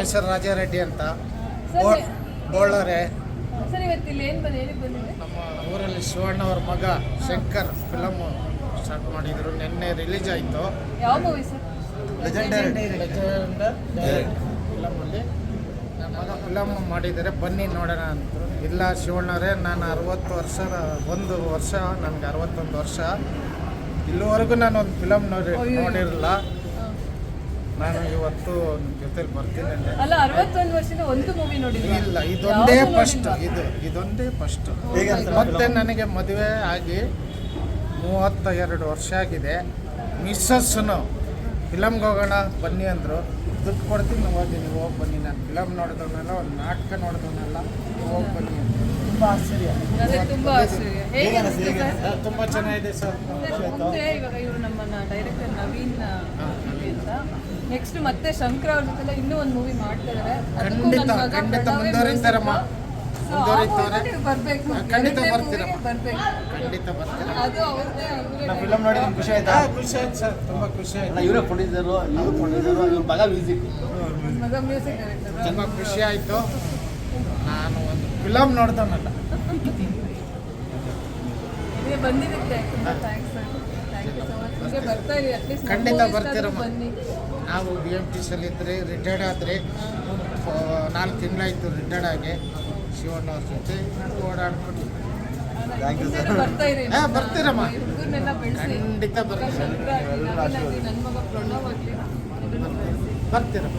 ಹೆಸರು ರಾಜಾರೆಡ್ಡಿ ಅಂತ. ಬೋಳರೆ. ನಮ್ಮ ಊರಲ್ಲಿ ಶಿವಣ್ಣ ಅವ್ರ ಮಗ ಶಂಕರ್ ಫಿಲಮ್ ಸ್ಟಾರ್ಟ್ ಮಾಡಿದ್ರು. ನಿನ್ನೆ ರಿಲೀಸ್ ಆಯಿತು. ಫಿಲಮಲ್ಲಿ ನನ್ನ ಮಗ ಫಿಲಮ್ ಮಾಡಿದರೆ ಬನ್ನಿ ನೋಡೋಣ ಅಂತ. ಇಲ್ಲ ಶಿವಣ್ಣರೇ ನಾನು ಅರವತ್ತು ವರ್ಷ ಒಂದು ವರ್ಷ ನನಗೆ ಅರವತ್ತೊಂದು ವರ್ಷ. ಇಲ್ಲಿವರೆಗೂ ನಾನು ಒಂದು ಫಿಲಮ್ ನೋಡಿ. ನೋಡಿರಲಿಲ್ಲ. ನಾನು ಇವತ್ತು ನಿಮ್ಮ ಜೊತೆಲಿ ಬರ್ತೀನಿ ಅಂದೆ. ಅಲ್ಲ ಅರವತ್ತೊಂದು ವರ್ಷದ ಒಂದು ಮೂವಿ ನೋಡಿಲ್ಲ ಇಲ್ಲ ಇದೊಂದೇ ಫಸ್ಟ್ ಇದು ಇದೊಂದೇ ಫಸ್ಟ್ ಮತ್ತೆ ನನಗೆ ಮದುವೆ ಆಗಿ ಮೂವತ್ತ ಎರಡು ವರ್ಷ ಆಗಿದೆ. ಮಿಸ್ಸಸ್ನು ಫಿಲಮ್ಗೆ ಹೋಗೋಣ ಬನ್ನಿ ಅಂದರು. ದುಡ್ಡು ಕೊಡ್ತೀನಿ ಹೋಗಿ ನೀವು ಹೋಗಿ ಬನ್ನಿ. ನಾನು ಫಿಲಮ್ ನೋಡಿದವನೆಲ್ಲ ಒಂದು ನಾಟಕ ನೋಡಿದವನಲ್ಲ ನೀವು ಹೋಗಿ ಬನ್ನಿ ಅಂತ. ತುಂಬ ಆಶ್ಚರ್ಯ. ಅದೇ ತುಂಬಾ ಚೆನ್ನಾಗಿದೆ ಸರ್. ಇವಾಗ ಇವರು ನಮ್ಮನ್ನ ಡೈರೆಕ್ಟರ್ ನವೀನ್ ನೆಕ್ಸ್ಟ್ ಮತ್ತೆ ಶಂಕರ್ ಅವ್ರ ಜೊತೆ ಇನ್ನೂ ಒಂದು ಮೂವಿ ಮಾಡ್ತಿದ್ದಾರೆ ಖಂಡಿತ, ಖಂಡಿತ ಮುಂದುವರಿತಾರಮ್ಮ. ಬರ್ಬೇಕು. ಖಂಡಿತ ಬರ್ತೀರಮ್ಮ. ಬರ್ಬೇಕು. ಖಂಡಿತ ಬರ್ತೀನಿ ಅದು ಅವ್ರದ್ದೇ ಫಿಲಮ್ ನೋಡಿ ನಿಮ್ಗೆ ಖುಷಿ ಆಯ್ತಾ? ಖುಷಿ ಆಯ್ತು ಸರ್. ತುಂಬ ಖುಷಿ ಆಯ್ತು. ಇವರೇ ಪ್ರೊಡ್ಯೂಸರು ಇವ್ರು ಪ್ರೊಡ್ಯೂಸರು ಇವ್ರ ಮಗ ಮ್ಯೂಸಿಕ್ ಮಗ ಮ್ಯೂಸಿಕ್ ಡೈರೆಕ್ಟರ್ ತುಂಬ ಖುಷಿ ಆಯಿತು. ನಾನು ಒಂದು ಫಿಲಮ್ ನೋಡ್ತಾನಲ್ಲ ಬಂದಿರುತ್ತೆ. Thanks sir. ಖಂಡಿತ ಬರ್ತೀರಮ್ಮ. ನಾವು ಬಿ ಎಂ ಟಿ ಇದ್ದರೆ ರಿಟೈರ್ಡ್ ಆದರೆ ನಾಲ್ಕು ತಿಂಗಳಾಯಿತು ರಿಟೈರ್ಡ್ ಆಗಿ ಶಿವಣ್ಣ ಅವ್ರ ಜೊತೆ ಓಡಾಡ್ಕೊಂಡು. ಹಾಂ ಬರ್ತೀರಮ್ಮ. ಖಂಡಿತ ಆಗಲಿ. ಬರ್ತೀರಮ್ಮ.